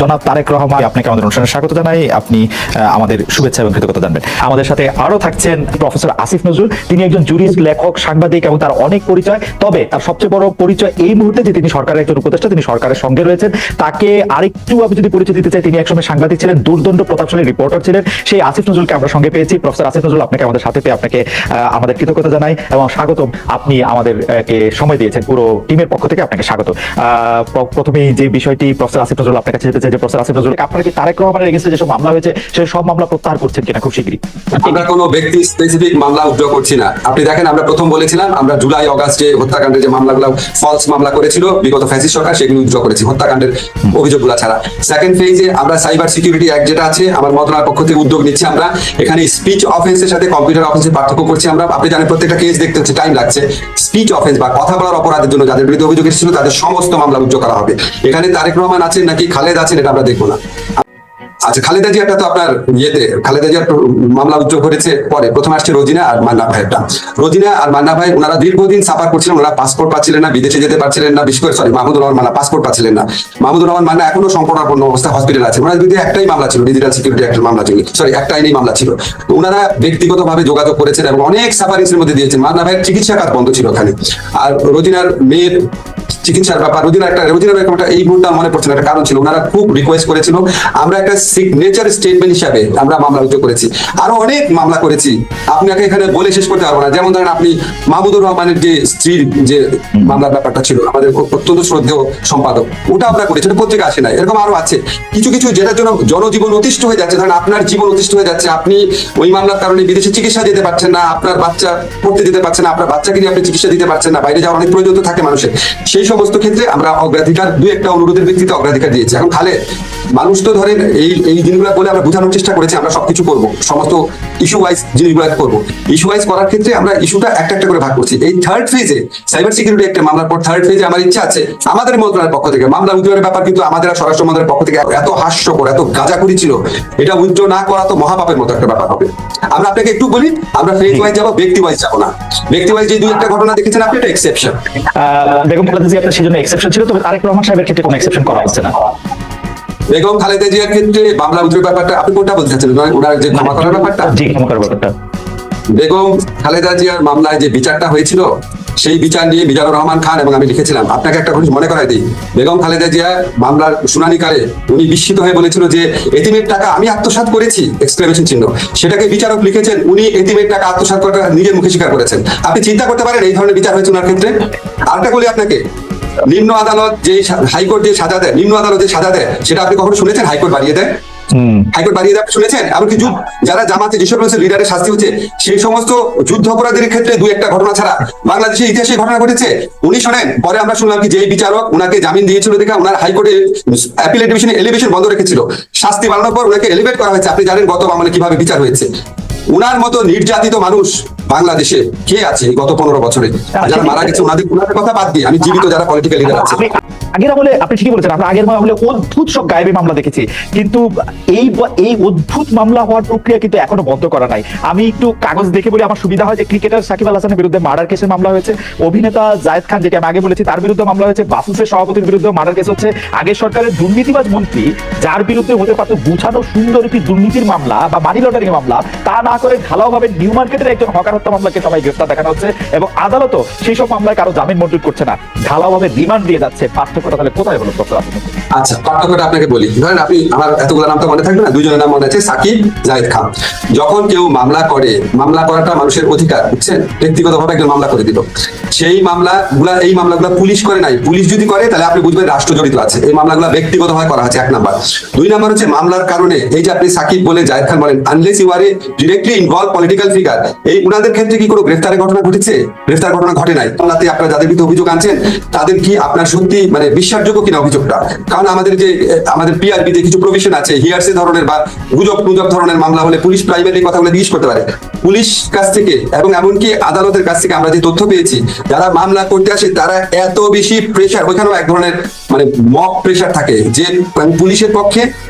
জনাব তারেক রহমান, আপনাকে আমাদের অনুষ্ঠানে স্বাগত জানাই। আপনি আমাদের শুভেচ্ছা এবং কৃতজ্ঞতা জানবেন। আমাদের সাথে আরও থাকছেন প্রফেসর আসিফ নজরুল। তিনি একজন জুরিস্ট লেখক, সাংবাদিক এবং তার অনেক পরিচয়। তবে তার সবচেয়ে বড় পরিচয় এই মুহূর্তে যে তিনি সরকারের একজন উপদেষ্টা, তিনি সরকারের সঙ্গে রয়েছেন। তাকে আরেকটু আমি যদি পরিচয় দিতে চাই, তিনি একসময় সাংবাদিক ছিলেন, দুর্দণ্ড প্রতাপশালী রিপোর্টার ছিলেন। সেই আসিফ নজরুলকে আমরা সঙ্গে পেয়েছি। প্রফেসর আসিফ নজরুল, আপনাকে আমাদের সাথে পেয়ে আপনাকে আমাদের কৃতজ্ঞতা জানাই এবং স্বাগতম। আপনি আমাদের কে সময় দিয়েছেন, পুরো টিমের পক্ষ থেকে আপনাকে স্বাগত। প্রথমেই যে বিষয়টি প্রফেসর আসিফ নজরুল আপনার কাছে যেতে যে প্রফেসর আসিফ নজরুল আপনার কি তারেক রহমানের এগেন্সে যেসব মামলা হয়েছে সেই সব মামলা প্রত্যাহার করছেন কিনা খুব শীঘ্রই? আমরা কোনো ব্যক্তি স্পেসিফিক মামলা উদ্যোগ করছি না। আপনি দেখেন, আমরা প্রথম বলেছিলাম, আমরা জুলাই, অগাস্টে হত্যাকাণ্ডের যে মামলাগুলো ফলস মামলা করেছিল, বিগত ফ্যাসিস্ট সরকার সেগুলো উদ্যোগ করেছি, হত্যাকাণ্ডের অভিযোগগুলো ছাড়া। সেকেন্ড ফেজে আমরা সাইবার সিকিউরিটি অ্যাক্ট যেটা আছে, আমার মন্ত্রণালয়ের পক্ষ থেকে উদ্যোগ নিচ্ছি আমরা। এখানে স্পিচ অফেন্সের সাথে কম্পিউটার অফেন্সের পার্থক্য করছি আমরা। আপনি জানেন, প্রত্যেকটা কেস দেখতে হচ্ছে টাইম লাগছে। স্পিচ অফেন্স বা কথা বলার অপরাধের জন্য যাদের বিরুদ্ধে অভিযোগ এসেছিল, তাদের সমস্ত মামলা উদ্যোগ করা হবে। এখানে তারেক রহমান আছেন নাকি, খালেদ আছেন এটা আমরা দেখব না। আচ্ছা খালেদা জিয়াটা তো আপনার ইয়েতে, খালেদা জিয়ার মামলা উদ্যোগ করেছে পরে। প্রথম আসছে রোজিনা আর মান্না ভাইয়েরটা। রোজিনা আর মান্না ভাই, ওনারা দীর্ঘদিন সাফার করছিলেন, ওনারা পাসপোর্ট পাচ্ছিলেন না, বিদেশে যেতে পারছিলেন না, বিশেষ করে সরি মাহমুদুর রহমান মান্না পাসপোর্ট পাচ্ছিলেন না। মাহমুদুর রহমান মান্না এখনও সংকটাপন্ন অবস্থা হসপিটাল আছে। ওনার বিরুদ্ধে একটাই মামলা ছিল ডিজিটাল সিকিউরিটি একটা মামলা ছিল। সরি একটা আইনি মামলা ছিল। তো ওনারা ব্যক্তিগতভাবে যোগাযোগ করেছেন এবং অনেক সাফারিংস এর মধ্যে দিয়েছেন। মান্না ভাইয়ের চিকিৎসা কাজ বন্ধ ছিল ওখানে। আর রোজিনার মেয়ের চিকিৎসার ব্যাপার রোজিনা একটা রোজিনার এরকম একটা এই মুহূর্তে মনে পড়ছে একটা কারণ ছিল। ওনারা খুব রিকোয়েস্ট করেছিল আমরা একটা সিগনেচার স্টেটমেন্ট হিসাবে আমরা মামলা উদ্যোগ করেছি। আরও অনেক মামলা করেছি। আপনাকে এখানে বলে শেষ করতে পারব না। যেমন ধরেন আপনি মাহমুদুর রহমানের যে স্ত্রীর যে মামলার ব্যাপারটা ছিল আমাদের অত্যন্ত শ্রদ্ধেয় সম্পাদক ওটা আমরা করেছি ওটা পত্রিকা আসে না এরকম আরও আছে। কিছু কিছু যেটার জন্য জনজীবন অতিষ্ঠ হয়ে যাচ্ছে ধরেন আপনার জীবন অতিষ্ঠ হয়ে যাচ্ছে আপনি ওই মামলার কারণে বিদেশে চিকিৎসা দিতে পারছেন না আপনার বাচ্চা পড়তে দিতে পারছেন না আপনার বাচ্চাকে নিয়ে আপনি চিকিৎসা দিতে পারছেন না বাইরে যাওয়ার অনেক প্রয়োজন তো থাকে মানুষের। সেই সমস্ত ক্ষেত্রে আমরা অগ্রাধিকার, দুই একটা অনুরোধের ভিত্তিতে অগ্রাধিকার দিয়েছি। এখন খালে মানুষ তো ধরেন এই এই জিনিসগুলো বলে আমরা বোঝানোর চেষ্টা করেছি, আমরা সবকিছু করব, সমস্ত ইস্যু ওয়াইজ জিনিসগুলো করব। ইস্যু ওয়াইজ করার ক্ষেত্রে আমরা ইস্যুটা একটা একটা করে ভাগ করছি। এই থার্ড ফেজে সাইবার সিকিউরিটি একটা মামলার পর থার্ড ফেজে আমার ইচ্ছা আছে, আমাদের মন্ত্রণালয়ের পক্ষ থেকে, মামলা উদ্যোগের ব্যাপার কিন্তু আমাদের স্বরাষ্ট্র মন্ত্রণালয়ের পক্ষ থেকে এত হাস্যকর, এত গাঁজাখুরি ছিল, এটা উইথড্র না করা তো মহাপাপের মতো একটা ব্যাপার হবে। আমরা আপনাকে একটু বলি, আমরা ফেজ ওয়াইজ যাব ব্যক্তি ওয়াইজ যাব না। ব্যক্তি ওয়াইজ যে দুই একটা ঘটনা দেখেছেন, আপনি এটা এক্সেপশন খালেদা জিয়া আপনার সেজন্য এক্সেপশন ছিল তবে তারেক রহমান সাহেবের ক্ষেত্রে কোনো এক্সেপশন করা হচ্ছে না। বেগম খালেদা জিয়ার ক্ষেত্রে মামলা উদ্যোগের ব্যাপারটা আপনি কোনটা বলতে চাচ্ছেন? ওনার- ওনার যে ক্ষমা করার ব্যাপারটা? জি ক্ষমতার ব্যাপারটা। বেগম খালেদা জিয়ার মামলায় যে বিচারটা হয়েছিল সেই বিচার নিয়ে মিজানুর রহমান খান এবং আমি লিখেছিলাম। আপনাকে একটা মনে করাই দিই। বেগম খালেদা জিয়া মামলার শুনানিকালে উনি বিস্মিত হয়ে বলেছিল যে এতিমের টাকা আমি আত্মসাৎ করেছি! এক্সক্লেমেশন চিহ্ন। সেটাকে বিচারক লিখেছেন উনি এতিমের টাকা আত্মসাৎ করাটা নিজের মুখে স্বীকার করেছেন। আপনি চিন্তা করতে পারেন এই ধরনের বিচার হয়েছে ওনার ক্ষেত্রে? আরেকটা বলি আপনাকে। নিম্ন আদালত যে হাইকোর্ট যে সাজা দেয় নিম্ন আদালত যে সাজা দেয় সেটা আপনি কখনো শুনেছেন? হাইকোর্ট বাড়িয়ে দেয়? হাইকোর্ট বাড়িয়ে দেওয়া শুনেছেন? এমনকি যুদ্ধ যারা জামাতে যেসব রয়েছে লিডারের শাস্তি হচ্ছে সেই সমস্ত যুদ্ধ অপরাধীর ক্ষেত্রে দুই একটা ঘটনা ছাড়া বাংলাদেশের ইতিহাসে ঘটনা ঘটেছে। উনি শোনেন পরে আমরা শুনলাম কি যে বিচারক উনাকে জামিন দিয়েছিল দেখে উনার হাইকোর্টে অ্যাপিলেট ডিভিশনে এলিভেশন বন্ধ রেখেছিল। শাস্তি বাড়ানোর পর উনাকে এলিভেট করা হয়েছে। আপনি জানেন গত মামলে কীভাবে বিচার হয়েছে। উনার মতো নির্যাতিত মানুষ বাংলাদেশে কে আছে গত পনেরো বছরে? যারা মারা গেছে ওনাদের উনাদের কথা বাদ দিয়ে আমি জীবিত যারা পলিটিক্যাল লিডার আছে। আগের আমলে আপনি ঠিকই বলেছেন, আমরা আগের আমলে অদ্ভুত সব গায়েবী মামলা দেখেছি। কিন্তু এই এই অদ্ভুত মামলা হওয়ার প্রক্রিয়া কিন্তু এখনও বন্ধ করা নাই। আমি একটু কাগজ দেখে বলি, আমার সুবিধা হয় যে ক্রিকেটার সাকিব আল হাসানের বিরুদ্ধে মার্ডার কেসের মামলা হয়েছে। অভিনেতা জায়েদ খান, যেটা আমি আগে বলেছি, তার বিরুদ্ধে মামলা হয়েছে। বাফুফের সভাপতির বিরুদ্ধে মার্ডার কেস হচ্ছে। আগের সরকারের দুর্নীতিবাজ মন্ত্রী, যার বিরুদ্ধে হতে পারত গুছানো সুন্দর একটি দুর্নীতির মামলা বা মানি লন্ডারিং মামলা, তা না করে ঢালাওভাবে নিউ মার্কেটের একজন হকার হত্যা মামলাকে সবাই গ্রেফতার দেখানো হচ্ছে। এবং আদালতও সেই সব মামলায় কারও জামিন মঞ্জুর করছে না। ঢালাওভাবে রিমান্ড দিয়ে যাচ্ছে পার্থক্যটা তাহলে কোথায় হলো আচ্ছা পার্থক্যটা আপনাকে বলি। ধরেন আপনি আমার এতগুলো নাম তো মনে থাকবে না দুজনের নাম মনে আছে, সাকিব, জাহিদ খান। যখন কেউ মামলা করে, মামলা করাটা মানুষের অধিকার, বুঝছেন? একজন মামলা করে দিল। সেই মামলা গুলা এই মামলাগুলো পুলিশ করে নাই। পুলিশ যদি করে, তাহলে আপনি বুঝবেন রাষ্ট্র জড়িত আছে। এই মামলাগুলো করা হচ্ছে এক নাম্বার। দুই নাম্বার হচ্ছে মামলার কারণে, এই যে আপনি সাকিব বলে জাহিদ খান বলেন unless you are directly involve political figure এই উনাদের ক্ষেত্রে কি কোনো গ্রেফতারের ঘটনা ঘটেছে? গ্রেফতার ঘটনা ঘটে নাই। মামলাতে আপনারা যাদের বিরুদ্ধে অভিযোগ আনছেন, তাদের কি আপনার সত্যি মানে বিশ্বাসযোগ্য কিনা অভিযোগটা? কারণ আমাদের যে আমাদের পিআরবিতে কিছু প্রভিশন আছে হিয়ারসে ধরনের বা গুজব গুজব ধরনের মামলা হলে পুলিশ প্রাইমারি কথাগুলো জিজ্ঞেস করতে পারে। পুলিশ কাছ থেকে এবং এমনকি আদালতের কাছ থেকে আমরা যে তথ্য পেয়েছি, যারা মামলা করতে আসে তারা এত বেশি প্রেশার ওইখানেও এক ধরনের মানে মক প্রেশার থাকে যে পুলিশের পক্ষে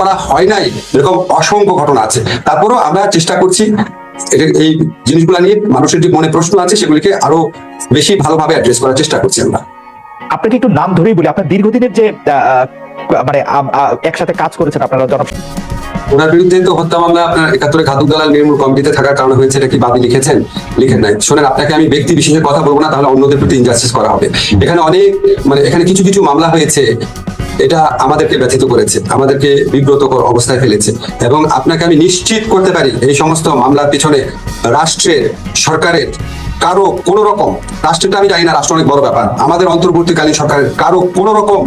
করা হয় নাই এরকম অসংখ্য ঘটনা আছে। তারপরেও আমরা চেষ্টা করছি এই জিনিসগুলো নিয়ে মানুষের যে মনে প্রশ্ন আছে সেগুলিকে আরও বেশি ভালোভাবে অ্যাড্রেস করার চেষ্টা করছি আমরা। আপনাকে একটু নাম ধরেই বলি আপনার দীর্ঘদিনের যে মানে একসাথে কাজ করেছেন আপনারা জনাব ওনার বিরুদ্ধে তো হত্যা মামলা আপনার একাত্তরে ঘাতক দালাল নির্মূল কমিটিতে থাকার কারণে হয়েছে এটা কি বাদী লিখেছেন? লিখেন নাই। শোনেন আপনাকে আমি ব্যক্তি বিশেষের কথা বলব না তাহলে অন্যদের প্রতি ইনজাস্টিস করা হবে। এখানে অনেক মানে এখানে কিছু কিছু মামলা হয়েছে। এটা আমাদেরকে ব্যথিত করেছে, আমাদেরকে বিব্রতকর অবস্থায় ফেলেছে এবং আপনাকে আমি নিশ্চিত করতে পারি এই সমস্ত মামলার পিছনে রাষ্ট্রের, সরকারের কারও কোন রকম, রাষ্ট্রটা আমি জানি না, রাষ্ট্র অনেক বড় ব্যাপার, আমাদের অন্তর্বর্তীকালীন সরকারের কারও কোন রকম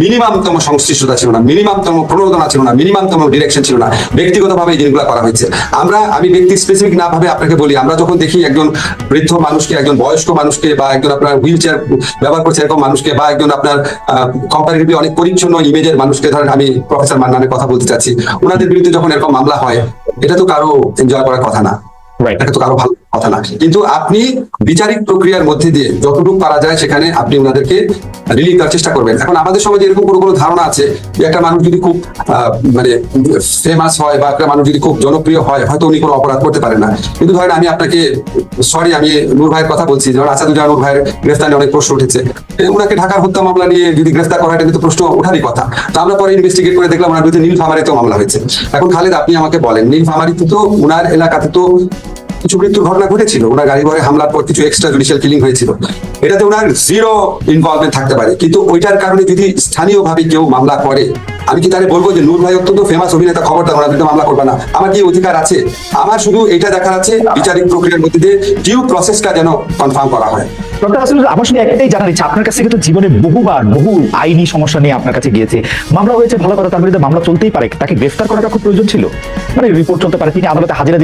মিনিমামতম সংশ্লিষ্টতা ছিল না মিনিমামতম প্রণোদনা ছিল না মিনিমামতম ডিরেকশন ছিল না। ব্যক্তিগতভাবে এই জিনিসগুলো করা হয়েছে। আমরা আমি ব্যক্তি স্পেসিফিক না ভাবে আপনাকে বলি আমরা যখন দেখি একজন বৃদ্ধ মানুষকে একজন বয়স্ক মানুষকে বা একজন আপনার হুইল চেয়ার ব্যবহার করছে এরকম মানুষকে বা একজন আপনার কম্পারেটিভলি অনেক পরিচ্ছন্ন ইমেজের মানুষকে ধরেন আমি প্রফেসর মান্নানের কথা বলতে চাচ্ছি ওনাদের বিরুদ্ধে যখন এরকম মামলা হয় এটা তো কারও এনজয় করার কথা না। এটা তো কারও ভালো কথা না কিন্তু আপনি বিচারিক প্রক্রিয়ার মধ্যে দিয়ে যতটুকু পারা যায় সেখানে আপনি ওনাদেরকে রিলিভ দেওয়ার চেষ্টা করবেন। এখন আমাদের সমাজে এরকম কোনো কোনো ধারণা আছে যে একটা মানুষ যদি খুব মানে ফেমাস হয় বা একটা মানুষ যদি খুব জনপ্রিয় হয়, হয়তো উনি কোনো অপরাধ করতে পারে না। কিন্তু ধরেন আমি আপনাকে সরি আমি নূর ভাইয়ের কথা বলছি, যেমন আসাদুজ্জামান নূর ভাইয়ের গ্রেফতার নিয়ে অনেক প্রশ্ন উঠেছে। ওনাকে ঢাকার হত্যা মামলা নিয়ে যদি গ্রেফতার করা এটা কিন্তু প্রশ্ন ওঠারই কথা। তো আমরা পরে ইনভেস্টিগেট করে দেখলাম, ওনার বিরুদ্ধে নীল ফামারিতেও মামলা হয়েছে। এখন খালেদ, আপনি আমাকে বলেন নীল ফামারিতে তো ওনার এলাকাতে তো কিছু মৃত্যুর ঘটনা ঘটেছিল, ওনার গাড়ি ঘরে হামলার পর কিছু এক্সট্রা জুডিশিয়াল কিলিং হয়েছিল। এটাতে ওনার জিরো ইনভলভমেন্ট থাকতে পারে, কিন্তু ওইটার কারণে যদি স্থানীয়ভাবে কেউ মামলা করে, আমি কি তাহলে বলব যে নূর ভাই অত্যন্ত ফেমাস অভিনেতা খবরটা ওনার বিরুদ্ধে মামলা করবে না। আমার কি অধিকার আছে? আমার শুধু এটা দেখার আছে, বিচারিক প্রক্রিয়ার মধ্যে দিয়ে ডিউ প্রসেসটা যেন কনফার্ম করা হয়। আমার শুধু একটাই জানার ইচ্ছা, আপনার কাছে কিন্তু জীবনে বহুবার বহু আইনি সমস্যা নিয়ে আপনার কাছে গিয়েছে। মামলা হয়েছে, ভালো কথা, তার বিরুদ্ধে মামলা চলতেই পারে, তাকে গ্রেফতার করাটা খুব প্রয়োজন ছিল। মানে রিপোর্ট চলতে পারে, তিনি আদালতে হাজিরা